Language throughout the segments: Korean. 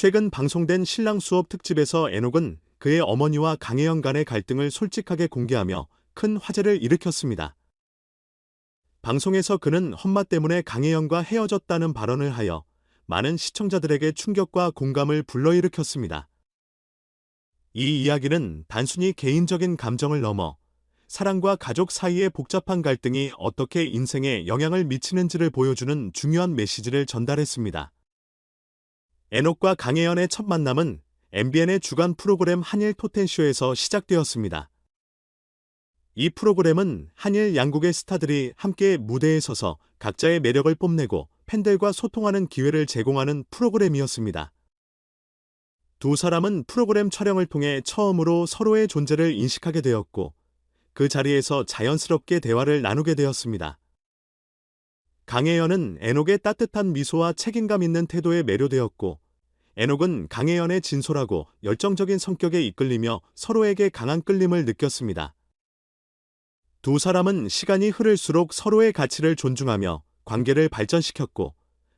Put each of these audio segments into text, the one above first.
최근 방송된 신랑 수업 특집에서 에녹은 그의 어머니와 강혜연 간의 갈등을 솔직하게 공개하며 큰 화제를 일으켰습니다. 방송에서 그는 험마 때문에 강혜연과 헤어졌다는 발언을 하여 많은 시청자들에게 충격과 공감을 불러일으켰습니다. 이 이야기는 단순히 개인적인 감정을 넘어 사랑과 가족 사이의 복잡한 갈등이 어떻게 인생에 영향을 미치는지를 보여주는 중요한 메시지를 전달했습니다. 에녹과 강혜연의 첫 만남은 MBN의 주간 프로그램 한일 토텐쇼에서 시작되었습니다. 이 프로그램은 한일 양국의 스타들이 함께 무대에 서서 각자의 매력을 뽐내고 팬들과 소통하는 기회를 제공하는 프로그램이었습니다. 두 사람은 프로그램 촬영을 통해 처음으로 서로의 존재를 인식하게 되었고 그 자리에서 자연스럽게 대화를 나누게 되었습니다. 강혜연은 에녹의 따뜻한 미소와 책임감 있는 태도에 매료되었고 에녹은 강혜연의 진솔하고 열정적인 성격에 이끌리며 서로에게 강한 끌림을 느꼈습니다. 두 사람은 시간이 흐를수록 서로의 가치를 존중하며 관계를 발전시켰고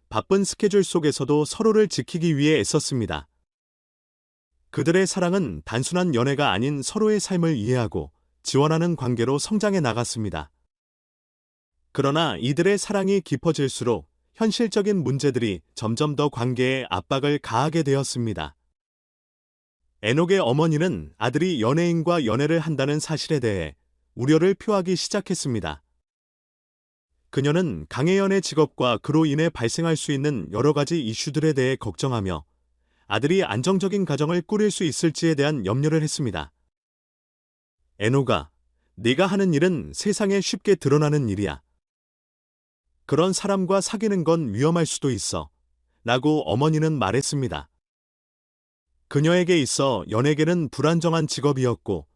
바쁜 스케줄 속에서도 서로를 지키기 위해 애썼습니다. 그들의 사랑은 단순한 연애가 아닌 서로의 삶을 이해하고 지원하는 관계로 성장해 나갔습니다. 그러나 이들의 사랑이 깊어질수록 현실적인 문제들이 점점 더 관계에 압박을 가하게 되었습니다. 에녹의 어머니는 아들이 연예인과 연애를 한다는 사실에 대해 우려를 표하기 시작했습니다. 그녀는 강혜연의 직업과 그로 인해 발생할 수 있는 여러 가지 이슈들에 대해 걱정하며 아들이 안정적인 가정을 꾸릴 수 있을지에 대한 염려를 했습니다. 에노가 네가 하는 일은 세상에 쉽게 드러나는 일이야. 그런 사람과 사귀는 건 위험할 수도 있어. 라고 어머니는 말했습니다. 그녀에게 있어 연예계는 불안정한 직업이었고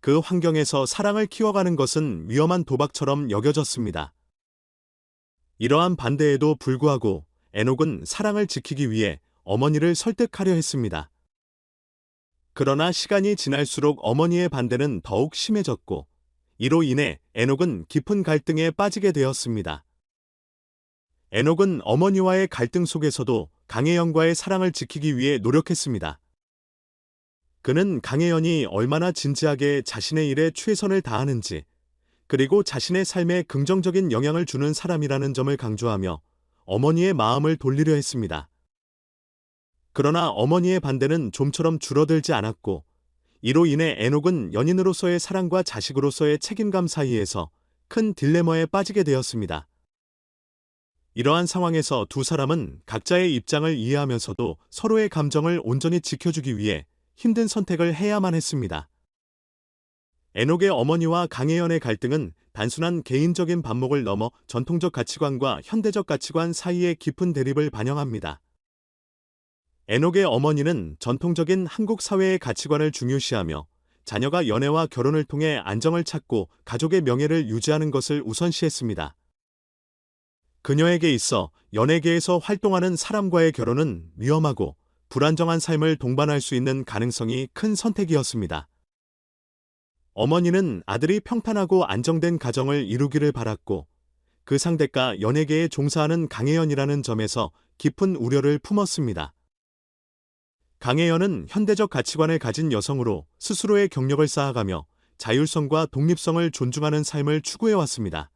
그 환경에서 사랑을 키워가는 것은 위험한 도박처럼 여겨졌습니다. 이러한 반대에도 불구하고 에녹은 사랑을 지키기 위해 어머니를 설득하려 했습니다. 그러나 시간이 지날수록 어머니의 반대는 더욱 심해졌고 이로 인해 에녹은 깊은 갈등에 빠지게 되었습니다. 에녹은 어머니와의 갈등 속에서도 강혜연과의 사랑을 지키기 위해 노력했습니다. 그는 강혜연이 얼마나 진지하게 자신의 일에 최선을 다하는지, 그리고 자신의 삶에 긍정적인 영향을 주는 사람이라는 점을 강조하며 어머니의 마음을 돌리려 했습니다. 그러나 어머니의 반대는 좀처럼 줄어들지 않았고, 이로 인해 에녹은 연인으로서의 사랑과 자식으로서의 책임감 사이에서 큰 딜레마에 빠지게 되었습니다. 이러한 상황에서 두 사람은 각자의 입장을 이해하면서도 서로의 감정을 온전히 지켜주기 위해 힘든 선택을 해야만 했습니다. 에녹의 어머니와 강혜연의 갈등은 단순한 개인적인 반목을 넘어 전통적 가치관과 현대적 가치관 사이의 깊은 대립을 반영합니다. 에녹의 어머니는 전통적인 한국 사회의 가치관을 중요시하며 자녀가 연애와 결혼을 통해 안정을 찾고 가족의 명예를 유지하는 것을 우선시했습니다. 그녀에게 있어 연예계에서 활동하는 사람과의 결혼은 위험하고 불안정한 삶을 동반할 수 있는 가능성이 큰 선택이었습니다. 어머니는 아들이 평탄하고 안정된 가정을 이루기를 바랐고 그 상대가 연예계에 종사하는 강혜연이라는 점에서 깊은 우려를 품었습니다. 강혜연은 현대적 가치관을 가진 여성으로 스스로의 경력을 쌓아가며 자율성과 독립성을 존중하는 삶을 추구해왔습니다.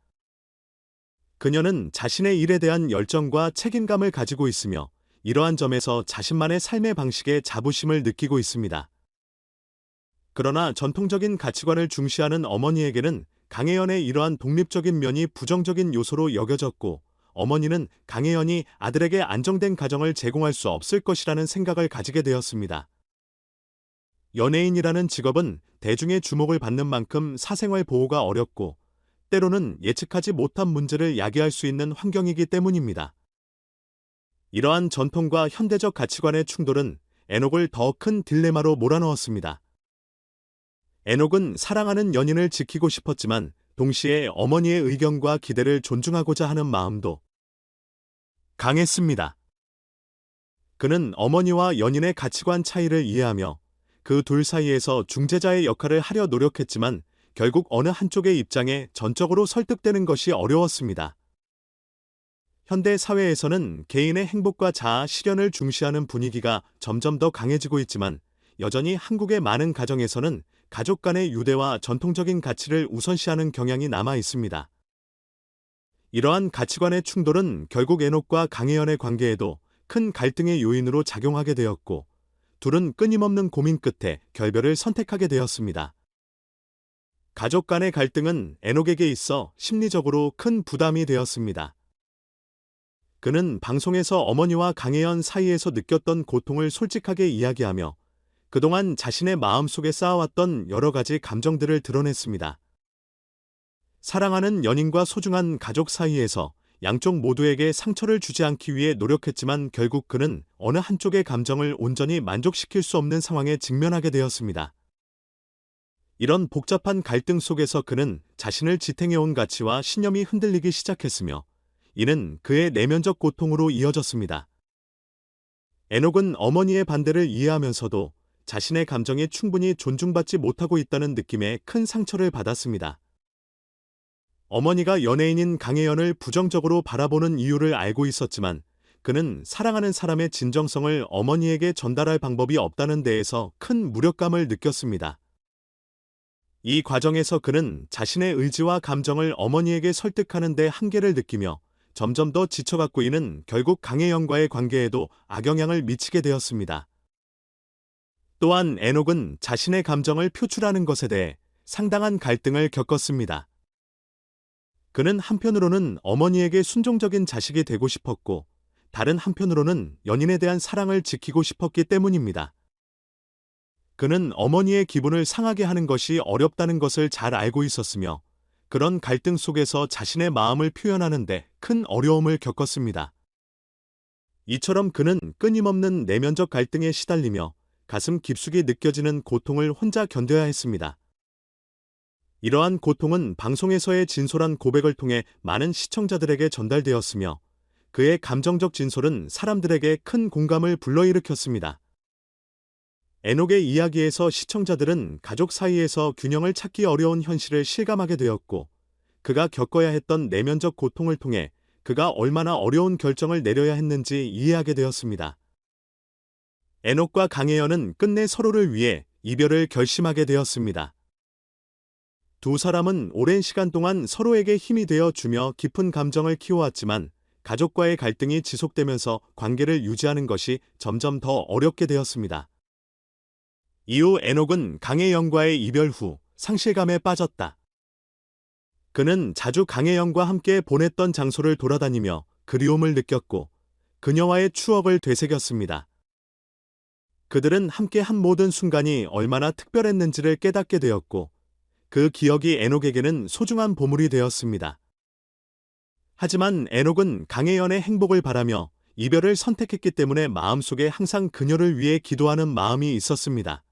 그녀는 자신의 일에 대한 열정과 책임감을 가지고 있으며 이러한 점에서 자신만의 삶의 방식에 자부심을 느끼고 있습니다. 그러나 전통적인 가치관을 중시하는 어머니에게는 강혜연의 이러한 독립적인 면이 부정적인 요소로 여겨졌고 어머니는 강혜연이 아들에게 안정된 가정을 제공할 수 없을 것이라는 생각을 가지게 되었습니다. 연예인이라는 직업은 대중의 주목을 받는 만큼 사생활 보호가 어렵고 때로는 예측하지 못한 문제를 야기할 수 있는 환경이기 때문입니다. 이러한 전통과 현대적 가치관의 충돌은 에녹을 더 큰 딜레마로 몰아넣었습니다. 에녹은 사랑하는 연인을 지키고 싶었지만 동시에 어머니의 의견과 기대를 존중하고자 하는 마음도 강했습니다. 그는 어머니와 연인의 가치관 차이를 이해하며 그 둘 사이에서 중재자의 역할을 하려 노력했지만 결국 어느 한쪽의 입장에 전적으로 설득되는 것이 어려웠습니다. 현대 사회에서는 개인의 행복과 자아 실현을 중시하는 분위기가 점점 더 강해지고 있지만 여전히 한국의 많은 가정에서는 가족 간의 유대와 전통적인 가치를 우선시하는 경향이 남아 있습니다. 이러한 가치관의 충돌은 결국 에녹과 강혜연의 관계에도 큰 갈등의 요인으로 작용하게 되었고, 둘은 끊임없는 고민 끝에 결별을 선택하게 되었습니다. 가족 간의 갈등은 에녹에게 있어 심리적으로 큰 부담이 되었습니다. 그는 방송에서 어머니와 강혜연 사이에서 느꼈던 고통을 솔직하게 이야기하며 그동안 자신의 마음속에 쌓아왔던 여러 가지 감정들을 드러냈습니다. 사랑하는 연인과 소중한 가족 사이에서 양쪽 모두에게 상처를 주지 않기 위해 노력했지만 결국 그는 어느 한쪽의 감정을 온전히 만족시킬 수 없는 상황에 직면하게 되었습니다. 이런 복잡한 갈등 속에서 그는 자신을 지탱해온 가치와 신념이 흔들리기 시작했으며 이는 그의 내면적 고통으로 이어졌습니다. 에녹은 어머니의 반대를 이해하면서도 자신의 감정이 충분히 존중받지 못하고 있다는 느낌에 큰 상처를 받았습니다. 어머니가 연예인인 강혜연을 부정적으로 바라보는 이유를 알고 있었지만 그는 사랑하는 사람의 진정성을 어머니에게 전달할 방법이 없다는 데에서 큰 무력감을 느꼈습니다. 이 과정에서 그는 자신의 의지와 감정을 어머니에게 설득하는 데 한계를 느끼며 점점 더 지쳐갔고 이는 결국 강혜연과의 관계에도 악영향을 미치게 되었습니다. 또한 에녹은 자신의 감정을 표출하는 것에 대해 상당한 갈등을 겪었습니다. 그는 한편으로는 어머니에게 순종적인 자식이 되고 싶었고, 다른 한편으로는 연인에 대한 사랑을 지키고 싶었기 때문입니다. 그는 어머니의 기분을 상하게 하는 것이 어렵다는 것을 잘 알고 있었으며, 그런 갈등 속에서 자신의 마음을 표현하는데 큰 어려움을 겪었습니다. 이처럼 그는 끊임없는 내면적 갈등에 시달리며 가슴 깊숙이 느껴지는 고통을 혼자 견뎌야 했습니다. 이러한 고통은 방송에서의 진솔한 고백을 통해 많은 시청자들에게 전달되었으며 그의 감정적 진솔은 사람들에게 큰 공감을 불러일으켰습니다. 에녹의 이야기에서 시청자들은 가족 사이에서 균형을 찾기 어려운 현실을 실감하게 되었고 그가 겪어야 했던 내면적 고통을 통해 그가 얼마나 어려운 결정을 내려야 했는지 이해하게 되었습니다. 에녹과 강혜연은 끝내 서로를 위해 이별을 결심하게 되었습니다. 두 사람은 오랜 시간 동안 서로에게 힘이 되어 주며 깊은 감정을 키워왔지만 가족과의 갈등이 지속되면서 관계를 유지하는 것이 점점 더 어렵게 되었습니다. 이후 에녹은 강혜영과의 이별 후 상실감에 빠졌다. 그는 자주 강혜영과 함께 보냈던 장소를 돌아다니며 그리움을 느꼈고 그녀와의 추억을 되새겼습니다. 그들은 함께 한 모든 순간이 얼마나 특별했는지를 깨닫게 되었고 그 기억이 에녹에게는 소중한 보물이 되었습니다. 하지만 에녹은 강혜연의 행복을 바라며 이별을 선택했기 때문에 마음속에 항상 그녀를 위해 기도하는 마음이 있었습니다.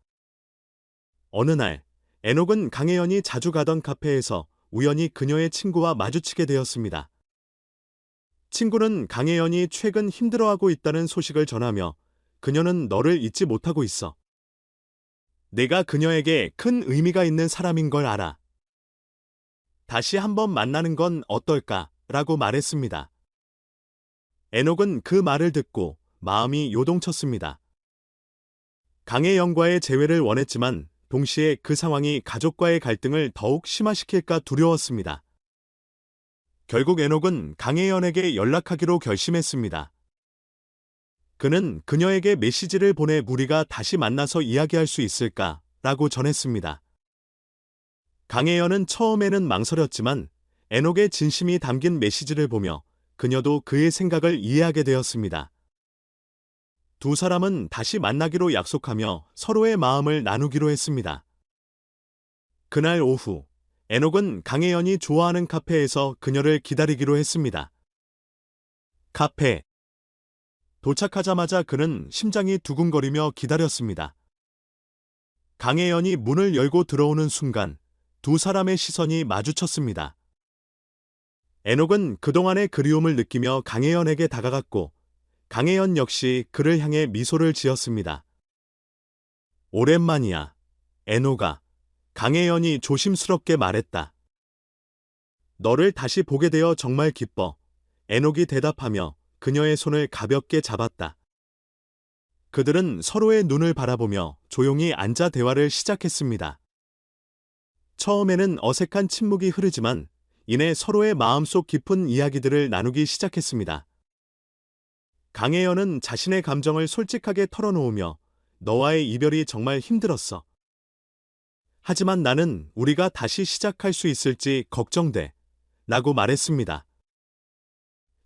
어느 날, 에녹은 강혜연이 자주 가던 카페에서 우연히 그녀의 친구와 마주치게 되었습니다. 친구는 강혜연이 최근 힘들어하고 있다는 소식을 전하며 그녀는 너를 잊지 못하고 있어. 내가 그녀에게 큰 의미가 있는 사람인 걸 알아. 다시 한번 만나는 건 어떨까? 라고 말했습니다. 에녹은 그 말을 듣고 마음이 요동쳤습니다. 강혜영과의 재회를 원했지만 동시에 그 상황이 가족과의 갈등을 더욱 심화시킬까 두려웠습니다. 결국 에녹은 강혜연에게 연락하기로 결심했습니다. 그는 그녀에게 메시지를 보내 우리가 다시 만나서 이야기할 수 있을까? 라고 전했습니다. 강혜연은 처음에는 망설였지만 에녹의 진심이 담긴 메시지를 보며 그녀도 그의 생각을 이해하게 되었습니다. 두 사람은 다시 만나기로 약속하며 서로의 마음을 나누기로 했습니다. 그날 오후, 에녹은 강혜연이 좋아하는 카페에서 그녀를 기다리기로 했습니다. 카페, 도착하자마자 그는 심장이 두근거리며 기다렸습니다. 강혜연이 문을 열고 들어오는 순간 두 사람의 시선이 마주쳤습니다. 에녹은 그동안의 그리움을 느끼며 강혜연에게 다가갔고 강혜연 역시 그를 향해 미소를 지었습니다. 오랜만이야. 에녹아. 강혜연이 조심스럽게 말했다. 너를 다시 보게 되어 정말 기뻐. 에녹이 대답하며 그녀의 손을 가볍게 잡았다. 그들은 서로의 눈을 바라보며 조용히 앉아 대화를 시작했습니다. 처음에는 어색한 침묵이 흐르지만 이내 서로의 마음속 깊은 이야기들을 나누기 시작했습니다. 강혜연은 자신의 감정을 솔직하게 털어놓으며 너와의 이별이 정말 힘들었어. 하지만 나는 우리가 다시 시작할 수 있을지 걱정돼. 라고 말했습니다.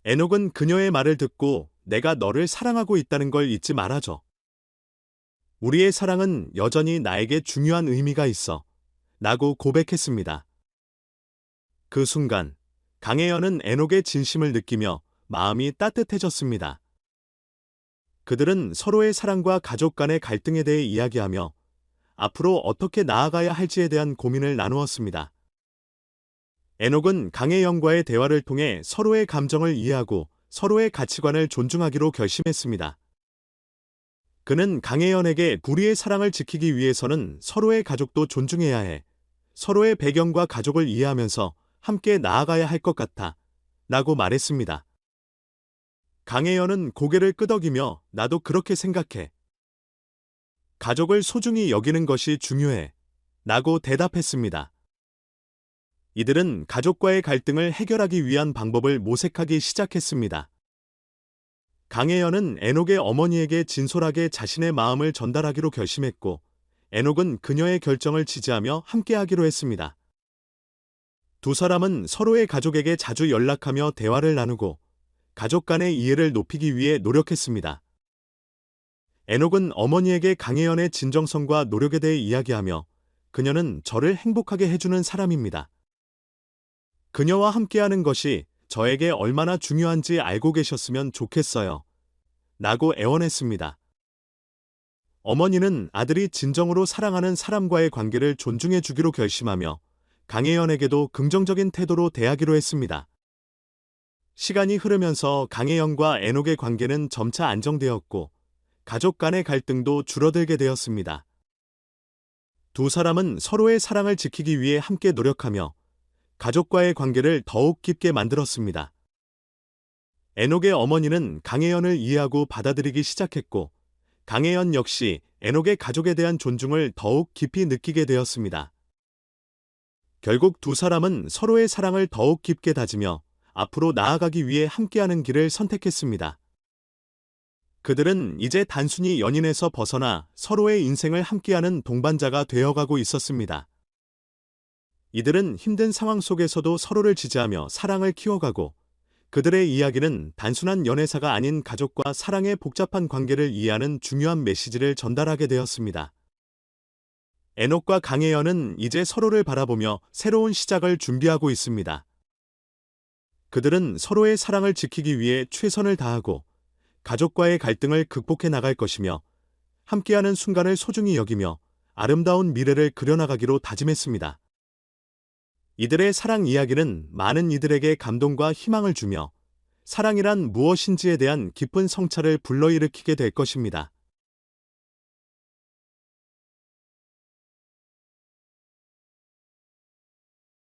에녹은 그녀의 말을 듣고 내가 너를 사랑하고 있다는 걸 잊지 말아줘. 우리의 사랑은 여전히 나에게 중요한 의미가 있어. 라고 고백했습니다. 그 순간 강혜연은 에녹의 진심을 느끼며 마음이 따뜻해졌습니다. 그들은 서로의 사랑과 가족 간의 갈등에 대해 이야기하며 앞으로 어떻게 나아가야 할지에 대한 고민을 나누었습니다. 에녹은 강혜연과의 대화를 통해 서로의 감정을 이해하고 서로의 가치관을 존중하기로 결심했습니다. 그는 강혜연에게 우리의 사랑을 지키기 위해서는 서로의 가족도 존중해야 해. 서로의 배경과 가족을 이해하면서 함께 나아가야 할 것 같아. 라고 말했습니다. 강혜연은 고개를 끄덕이며 나도 그렇게 생각해. 가족을 소중히 여기는 것이 중요해. 라고 대답했습니다. 이들은 가족과의 갈등을 해결하기 위한 방법을 모색하기 시작했습니다. 강혜연은 에녹의 어머니에게 진솔하게 자신의 마음을 전달하기로 결심했고, 에녹은 그녀의 결정을 지지하며 함께하기로 했습니다. 두 사람은 서로의 가족에게 자주 연락하며 대화를 나누고, 가족 간의 이해를 높이기 위해 노력했습니다. 에녹은 어머니에게 강혜연의 진정성과 노력에 대해 이야기하며, 그녀는 저를 행복하게 해주는 사람입니다. 그녀와 함께하는 것이 저에게 얼마나 중요한지 알고 계셨으면 좋겠어요. 라고 애원했습니다. 어머니는 아들이 진정으로 사랑하는 사람과의 관계를 존중해 주기로 결심하며 강혜연에게도 긍정적인 태도로 대하기로 했습니다. 시간이 흐르면서 강혜연과 에녹의 관계는 점차 안정되었고 가족 간의 갈등도 줄어들게 되었습니다. 두 사람은 서로의 사랑을 지키기 위해 함께 노력하며 가족과의 관계를 더욱 깊게 만들었습니다. 에녹의 어머니는 강혜연을 이해하고 받아들이기 시작했고, 강혜연 역시 에녹의 가족에 대한 존중을 더욱 깊이 느끼게 되었습니다. 결국 두 사람은 서로의 사랑을 더욱 깊게 다지며 앞으로 나아가기 위해 함께하는 길을 선택했습니다. 그들은 이제 단순히 연인에서 벗어나 서로의 인생을 함께하는 동반자가 되어가고 있었습니다. 이들은 힘든 상황 속에서도 서로를 지지하며 사랑을 키워가고 그들의 이야기는 단순한 연애사가 아닌 가족과 사랑의 복잡한 관계를 이해하는 중요한 메시지를 전달하게 되었습니다. 에녹과 강혜연은 이제 서로를 바라보며 새로운 시작을 준비하고 있습니다. 그들은 서로의 사랑을 지키기 위해 최선을 다하고 가족과의 갈등을 극복해 나갈 것이며 함께하는 순간을 소중히 여기며 아름다운 미래를 그려나가기로 다짐했습니다. 이들의 사랑 이야기는 많은 이들에게 감동과 희망을 주며 사랑이란 무엇인지에 대한 깊은 성찰을 불러일으키게 될 것입니다.